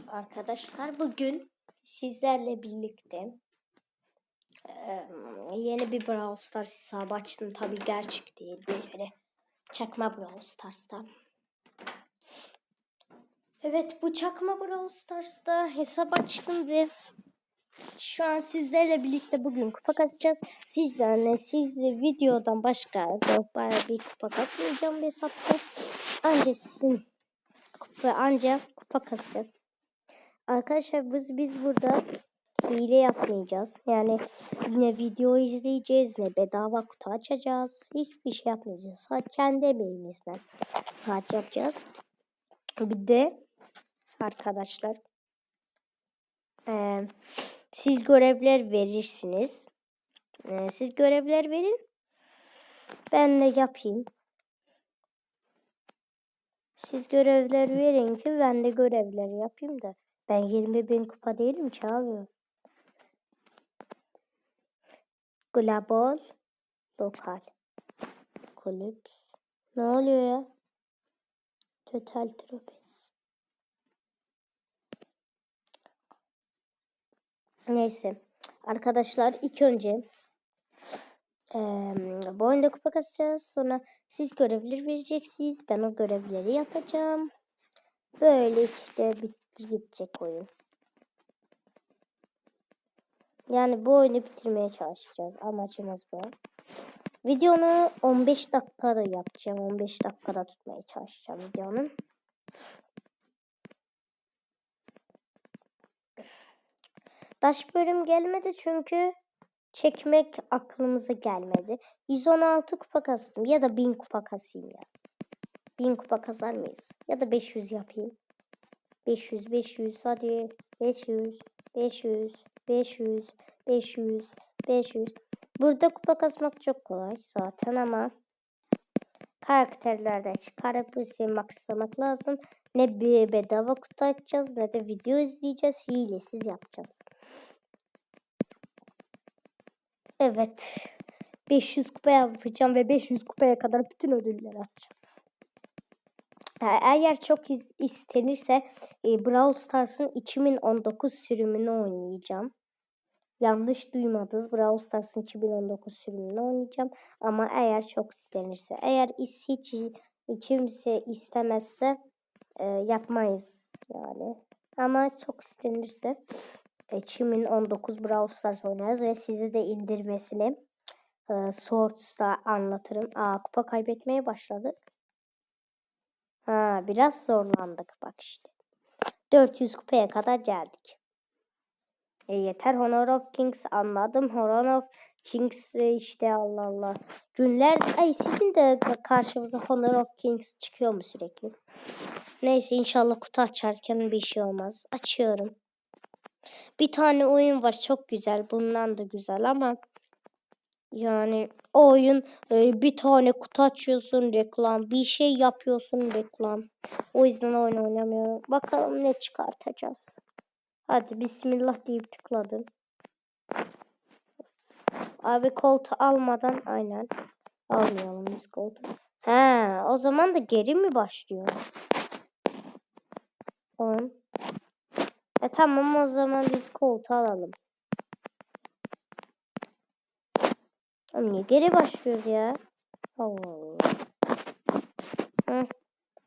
Arkadaşlar bugün sizlerle birlikte eee, yeni bir Brawl Stars hesabı açtım. Tabi gerçek değil. Böyle çakma Brawl Stars'ta. Evet bu çakma Brawl Stars'ta hesap açtım ve şu an sizlerle birlikte bugün kupa kasacağız. Sizlerle siz videodan başka bayağı bir kupa kasmayacağım bu hesapta. Ancak sizin kupa ancak kupa kasacağız. Arkadaşlar biz biz burada hile yapmayacağız. Yani ne video izleyeceğiz ne bedava kutu açacağız. Hiçbir şey yapmayacağız. Sadece kendi emeğimizden sadece yapacağız. Bir de arkadaşlar eee, siz görevler verirsiniz. Eee, siz görevler verin. Ben de yapayım. Siz görevler verin ki ben de görevleri yapayım da. Ben 20 bin kupa değilim ki abi. Global. Lokal. Kulüp. Ne oluyor ya? Total Tropes. Neyse. Arkadaşlar ilk önce eee bu oyunda kupa kasacağız. Sonra siz görevleri vereceksiniz. Ben o görevleri yapacağım. Böyle işte bitti gidecek oyun. Yani bu oyunu bitirmeye çalışacağız. Amacımız bu. Videonu 15 dakikada yapacağım. 15 dakikada tutmaya çalışacağım videonu. Daş bölüm gelmedi çünkü çekmek aklımıza gelmedi. 116 kupa kastım ya da 1000 kupa kasayım ya. 1000 kupa kasar mıyız? Ya da 500 yapayım. 500 500 hadi 500 500 500 500 500 Burada kupa kasmak çok kolay zaten ama karakterlerde çıkarıp ise maxlamak lazım. Ne bir bedava kutu açacağız ne de video izleyeceğiz. Hilesiz yapacağız. Evet. 500 kupa yapacağım ve 500 kupaya kadar bütün ödülleri açacağım. E- Eğer çok iz- istenirse e, Brawl Stars'ın 2019 sürümünü oynayacağım. Yanlış duymadınız. Brawl Stars'ın 2019 sürümünü oynayacağım. Ama eğer çok istenirse, eğer is- hiç kimse istemezse e, yapmayız yani. Ama çok istenirse e, 2019 Brawl Stars oynarız ve size de indirmesini e, Swords'ta anlatırım. Aa kupa kaybetmeye başladık. Ha biraz zorlandık bak işte. 400 kupaya kadar geldik. E yeter Honor of Kings anladım. Honor of Kings e, işte Allah Allah. Günler ay sizin de karşınıza Honor of Kings çıkıyor mu sürekli? Neyse inşallah kutu açarken bir şey olmaz. Açıyorum. Bir tane oyun var çok güzel. Bundan da güzel ama yani o oyun e, bir tane kutu açıyorsun reklam. Bir şey yapıyorsun reklam. O yüzden oyun oynamıyorum. Bakalım ne çıkartacağız. Hadi bismillah deyip tıkladım. Abi koltuğu almadan aynen. Almayalım biz koltuğu. He, o zaman da geri mi başlıyor? 10. E tamam o zaman biz koltuğu alalım. Oğlum niye geri başlıyoruz ya? Allah Allah. Hı.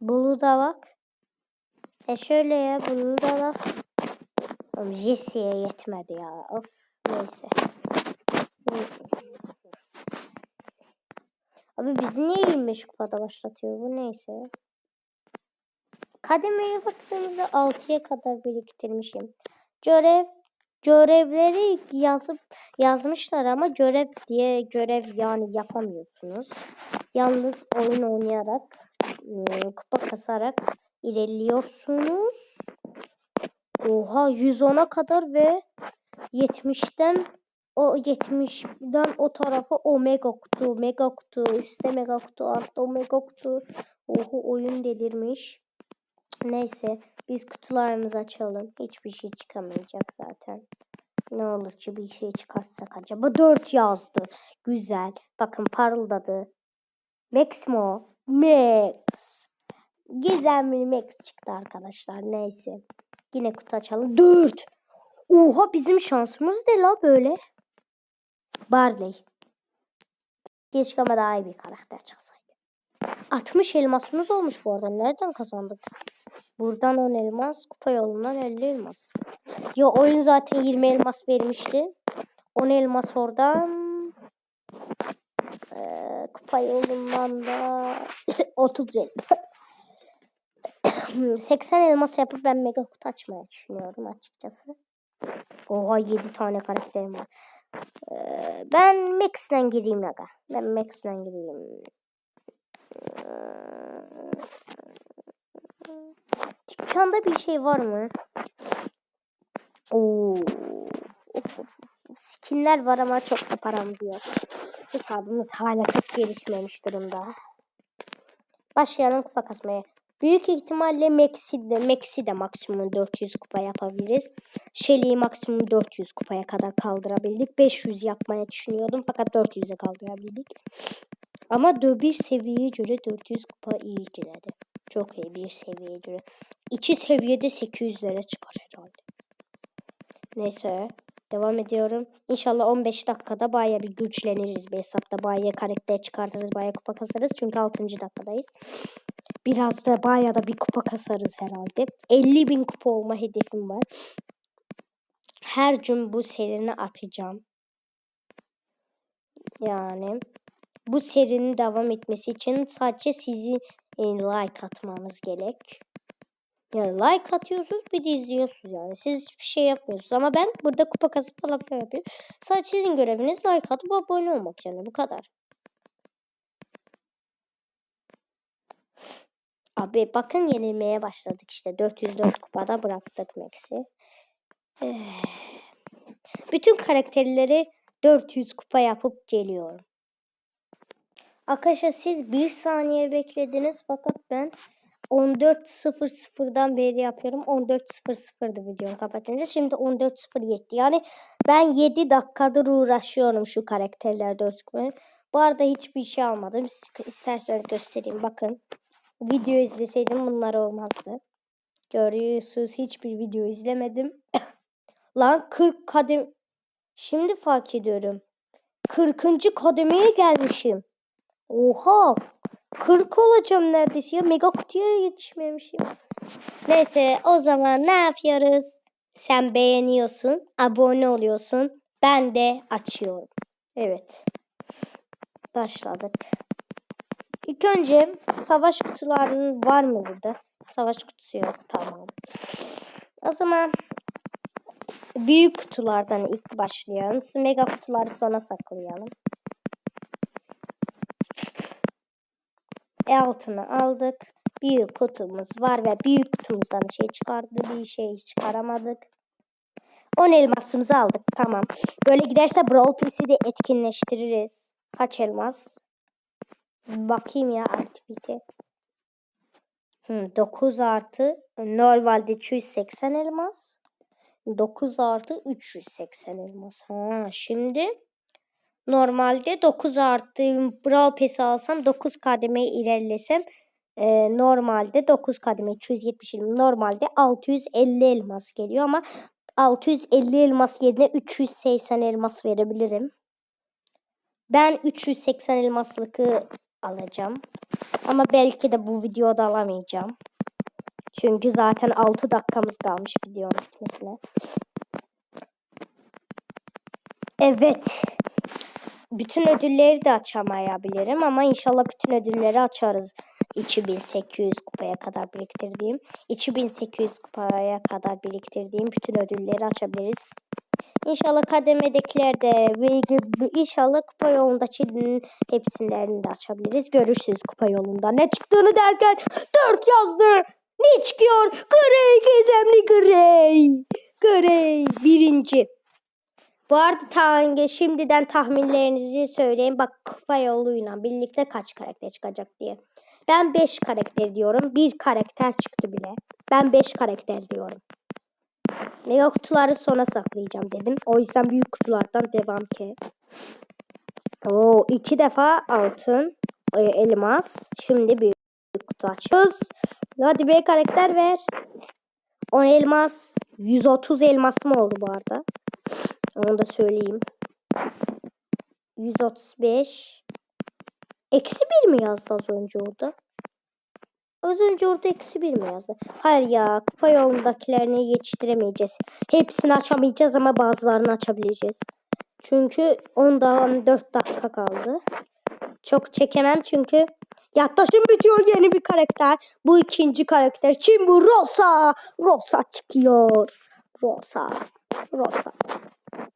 Bulu da bak. E şöyle ya bulu da bak. Jesse'ye yetmedi ya. Of neyse. Abi bizi niye 25 kupada başlatıyor bu neyse. Kademeye baktığımızda 6'ya kadar biriktirmişim. Görev görevleri yazıp yazmışlar ama görev diye görev yani yapamıyorsunuz. Yalnız oyun oynayarak ıı, kupa kasarak ilerliyorsunuz. Oha 110'a kadar ve 70'ten o 70'den o tarafa omega kutu, mega kutu, üstte mega kutu, altta omega kutu. Oho oyun delirmiş. Neyse biz kutularımızı açalım. Hiçbir şey çıkamayacak zaten. Ne olur ki bir şey çıkartsak acaba. 4 yazdı. Güzel. Bakın parıldadı. Max mi o? Max. Gizemli Max çıktı arkadaşlar. Neyse. Yine kutu açalım. 4. Oha bizim şansımız ne la böyle? Barley. Keşke ama daha iyi bir karakter çıksaydı. 60 elmasımız olmuş bu arada. Nereden kazandık? Buradan 10 elmas, kupa yolundan 50 elmas. Yo oyun zaten 20 elmas vermişti. 10 elmas oradan. Ee, kupa yolundan da 30 elmas. 80 elmas yapıp ben mega kutu açmaya düşünüyorum açıkçası. Oha 7 tane karakterim var. Ee, ben Max'den gireyim aga. Ben Max'den gireyim. Dükkanda bir şey var mı? Oo. Of, of, of. Skinler var ama çok da param diyor. Hesabımız hala çok gelişmemiş durumda. Başlayalım kupa kasmaya. Büyük ihtimalle Max'i de, Max'i de maksimum 400 kupa yapabiliriz. Shelly'i maksimum 400 kupaya kadar kaldırabildik. 500 yapmaya düşünüyordum fakat 400'e kaldırabildik. Ama bir seviyeye göre 400 kupa iyi geldi. Çok iyi bir seviyeye göre. İki seviyede 800'lere çıkar herhalde. Neyse. Devam ediyorum. İnşallah 15 dakikada baya bir güçleniriz bir hesapta. Baya karakter çıkartırız. Baya kupa kasarız. Çünkü 6. dakikadayız. Biraz da baya da bir kupa kasarız herhalde. 50 bin kupa olma hedefim var. Her gün bu serini atacağım. Yani bu serinin devam etmesi için sadece sizin e, like atmanız gerek. Yani like atıyorsunuz bir de izliyorsunuz yani. Siz hiçbir şey yapmıyorsunuz ama ben burada kupa kasıp falan yapıyorum. Sadece sizin göreviniz like atıp abone olmak yani bu kadar. Abi bakın yenilmeye başladık işte. 404 kupada bıraktık Max'i. Eh. Bütün karakterleri 400 kupa yapıp geliyorum. Arkadaşlar siz bir saniye beklediniz fakat ben 14.00'dan beri yapıyorum. 14.00'dı videoyu kapatınca. Şimdi 14.07. Yani ben 7 dakikadır uğraşıyorum şu karakterler 4 kupa. Bu arada hiçbir şey almadım. İsterseniz göstereyim. Bakın. Video izleseydim bunlar olmazdı. Görüyorsunuz hiçbir video izlemedim. Lan 40 kadem... Şimdi fark ediyorum. 40. kademeye gelmişim. Oha. 40 olacağım neredeyse ya. Mega kutuya yetişmemişim. Neyse o zaman ne yapıyoruz? Sen beğeniyorsun, abone oluyorsun. Ben de açıyorum. Evet. Başladık. İlk önce savaş kutularının var mı burada? Savaş kutusu yok. Tamam. O zaman büyük kutulardan ilk başlayalım. Mega kutuları sona saklayalım. Altını aldık. Büyük kutumuz var ve büyük kutumuzdan şey çıkardı. Bir şey çıkaramadık. 10 elmasımızı aldık. Tamam. Böyle giderse Brawl Pass'i de etkinleştiririz. Kaç elmas? Bakayım ya aktivite. Hmm, 9 artı normalde 280 elmas. 9 artı 380 elmas. Ha, şimdi normalde 9 artı Brawl Pass'i alsam 9 kademe ilerlesem e, normalde 9 kademe 270 elmas normalde 650 elmas geliyor ama 650 elmas yerine 380 elmas verebilirim. Ben 380 elmaslıkı alacağım. Ama belki de bu videoda alamayacağım. Çünkü zaten 6 dakikamız kalmış videonun bitmesine. Evet. Bütün ödülleri de açamayabilirim ama inşallah bütün ödülleri açarız. 2800 kupaya kadar biriktirdiğim, 2800 kupaya kadar biriktirdiğim bütün ödülleri açabiliriz. İnşallah kademedekiler de inşallah kupa yolundaki hepsinden de açabiliriz. Görürsünüz kupa yolunda ne çıktığını derken 4 yazdı. Ne çıkıyor? Grey gizemli Grey. Grey birinci. Bu arada tange şimdiden tahminlerinizi söyleyin. Bak kupa yoluyla birlikte kaç karakter çıkacak diye. Ben 5 karakter diyorum. Bir karakter çıktı bile. Ben 5 karakter diyorum. Mega kutuları sona saklayacağım dedim. O yüzden büyük kutulardan devam ki. Oo, iki defa altın, e, elmas. Şimdi büyük kutu açıyoruz. Hadi bir karakter ver. 10 elmas 130 elmasım oldu bu arada. Onu da söyleyeyim. 135 Eksi 1 mi yazdı az önce orada? Az önce orada eksi 1 mi yazdı? Hayır ya kupa yolundakilerini yetiştiremeyeceğiz. Hepsini açamayacağız ama bazılarını açabileceğiz. Çünkü 10'da 14 dakika kaldı. Çok çekemem çünkü yaklaşım bitiyor yeni bir karakter. Bu ikinci karakter. Kim bu? Rosa. Rosa çıkıyor. Rosa. Rosa.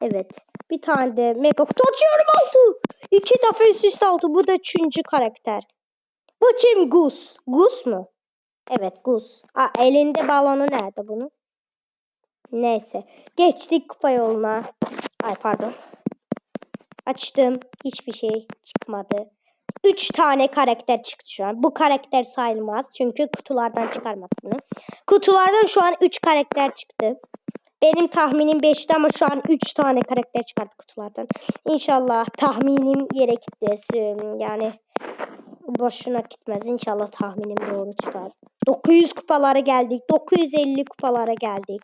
Evet. Bir tane de kutu açıyorum oldu. İki defa üst üste oldu. Bu da üçüncü karakter. Bu kim? Gus. Gus mu? Evet Gus. Aa, elinde balonu nerede bunun? Neyse. Geçtik kupa yoluna. Ay pardon. Açtım. Hiçbir şey çıkmadı. Üç tane karakter çıktı şu an. Bu karakter sayılmaz. Çünkü kutulardan çıkarmadık bunu. Kutulardan şu an üç karakter çıktı. Benim tahminim 5'ti ama şu an 3 tane karakter çıkardık kutulardan. İnşallah tahminim yere gitmesin. Yani boşuna gitmez. İnşallah tahminim doğru çıkar. 900 kupalara geldik. 950 kupalara geldik.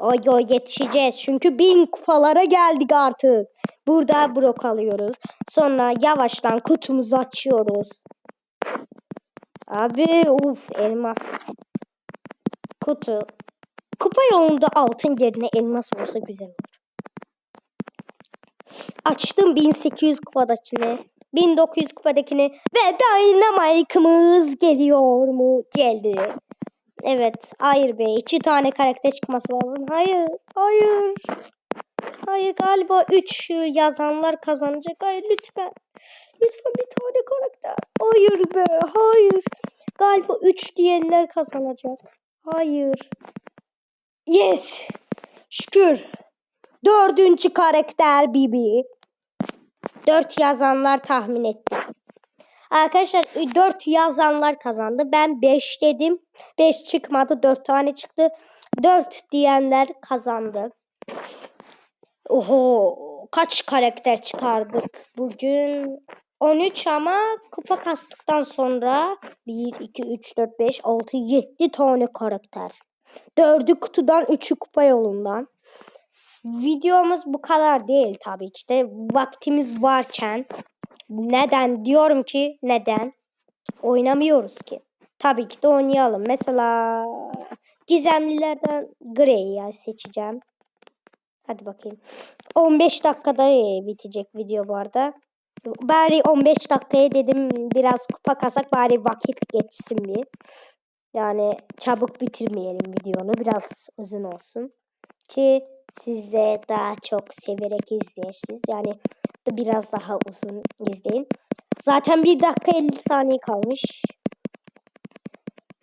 Oy oy yetişeceğiz. Çünkü 1000 kupalara geldik artık. Burada brok alıyoruz. Sonra yavaştan kutumuzu açıyoruz. Abi uf elmas. Kutu. Kupa yolunda altın yerine elmas olsa güzel olur. Açtım 1800 kupadakini. 1900 kupadakini ve Dynamite'ımız geliyor mu? Geldi. Evet. Hayır be. iki tane karakter çıkması lazım. Hayır. Hayır. Hayır galiba 3 yazanlar kazanacak. Hayır lütfen. Lütfen bir tane karakter. Hayır be. Hayır. Galiba 3 diyenler kazanacak. Hayır. Yes. Şükür. Dördüncü karakter Bibi. Dört yazanlar tahmin etti. Arkadaşlar dört yazanlar kazandı. Ben beş dedim. Beş çıkmadı. Dört tane çıktı. Dört diyenler kazandı. Oho. Kaç karakter çıkardık bugün? 13 ama kupa kastıktan sonra 1, 2, 3, 4, 5, 6, 7 tane karakter. Dördü kutudan, üçü kupa yolundan. Videomuz bu kadar değil tabii ki de. Vaktimiz varken neden diyorum ki neden oynamıyoruz ki? Tabii ki de oynayalım. Mesela gizemlilerden Grey'i seçeceğim. Hadi bakayım. 15 dakikada bitecek video bu arada. Bari 15 dakikaya dedim biraz kupa kasak bari vakit geçsin bir. Yani çabuk bitirmeyelim videonu. Biraz uzun olsun. Ki siz de daha çok severek izlersiniz. Yani biraz daha uzun izleyin. Zaten 1 dakika 50 saniye kalmış.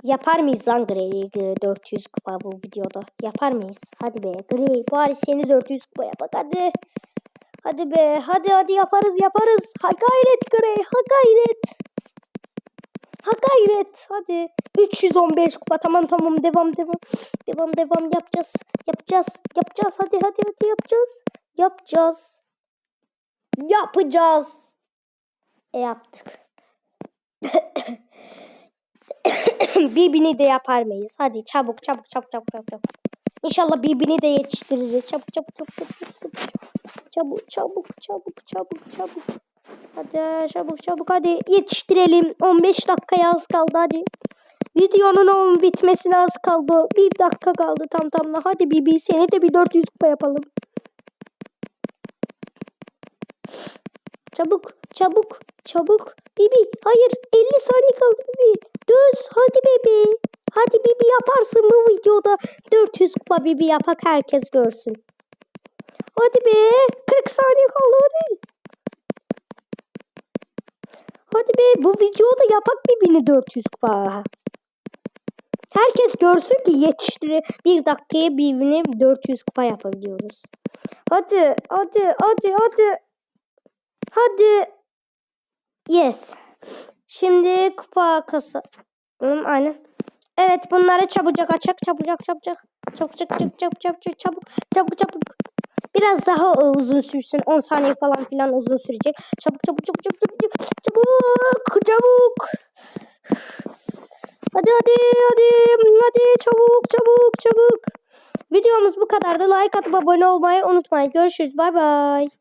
Yapar mıyız lan Grey'i 400 kupa bu videoda? Yapar mıyız? Hadi be Grey bari seni 400 kupa yapak hadi. Hadi be hadi hadi yaparız yaparız. Ha gayret Grey ha gayret. Gayret. Hadi. 315 kupa. Tamam tamam. Devam devam. Devam devam yapacağız. Yapacağız. Yapacağız. Hadi hadi hadi yapacağız. Yapacağız. Yapacağız. E yaptık. birbirini de yapar mıyız? Hadi çabuk çabuk çabuk çabuk çabuk. İnşallah birbirini de yetiştiririz. Çabuk çabuk çabuk çabuk çabuk çabuk çabuk çabuk çabuk. Hadi çabuk çabuk hadi yetiştirelim. 15 dakikaya az kaldı hadi. Videonun onun bitmesine az kaldı. Bir dakika kaldı tam tamına. Hadi Bibi seni de bir 400 kupa yapalım. Çabuk çabuk çabuk. Bibi hayır 50 saniye kaldı Bibi. Düz hadi Bibi. Hadi Bibi yaparsın bu videoda. 400 kupa Bibi yapak herkes görsün. Hadi be 40 saniye kaldı hadi. Hadi be bu videoda yapak birbirini 400 kupa. Herkes görsün ki yetiştirir. Bir dakikaya birbirini 400 kupa yapabiliyoruz. Hadi hadi hadi hadi. Hadi. Yes. Şimdi kupa kasa. Hmm, aynen. Evet bunları çabucak açak çabucak çabucak. Çabuk çabuk çabuk çabuk çabuk çabuk. Biraz daha e, uzun sürsün. 10 saniye falan filan uzun sürecek. Çabuk çabuk çabuk çabuk çabuk çabuk çabuk. Hadi hadi hadi. Hadi çabuk çabuk çabuk. Videomuz bu kadardı. Like atıp abone olmayı unutmayın. Görüşürüz. Bay bay.